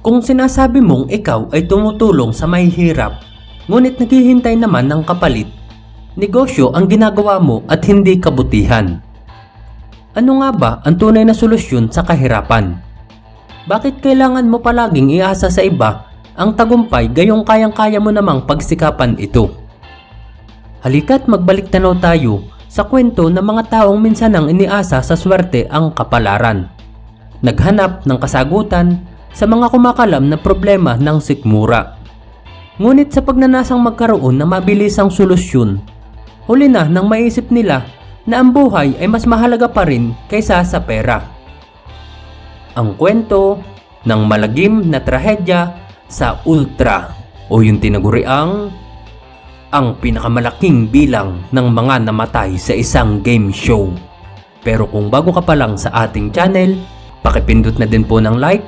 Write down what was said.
Kung sinasabi mong ikaw ay tumutulong sa mahihirap, ngunit naghihintay naman ng kapalit, negosyo ang ginagawa mo at hindi kabutihan. Ano nga ba ang tunay na solusyon sa kahirapan? Bakit kailangan mo palaging iasa sa iba ang tagumpay gayong kayang-kaya mo namang pagsikapan ito? Halika't magbalik tanaw tayo sa kwento ng mga taong minsan ang iniasa sa swerte ang kapalaran. Naghanap ng kasagutan sa mga kumakalam na problema ng sikmura. Ngunit sa pagnanasang magkaroon ng mabilisang solusyon, huli na nang maisip nila na ang buhay ay mas mahalaga pa rin kaysa sa pera. Ang kwento ng malagim na trahedya sa Ultra o yung tinaguriang ang pinakamalaking bilang ng mga namatay sa isang game show. Pero kung bago ka pa lang sa ating channel, pakipindot na din po ng like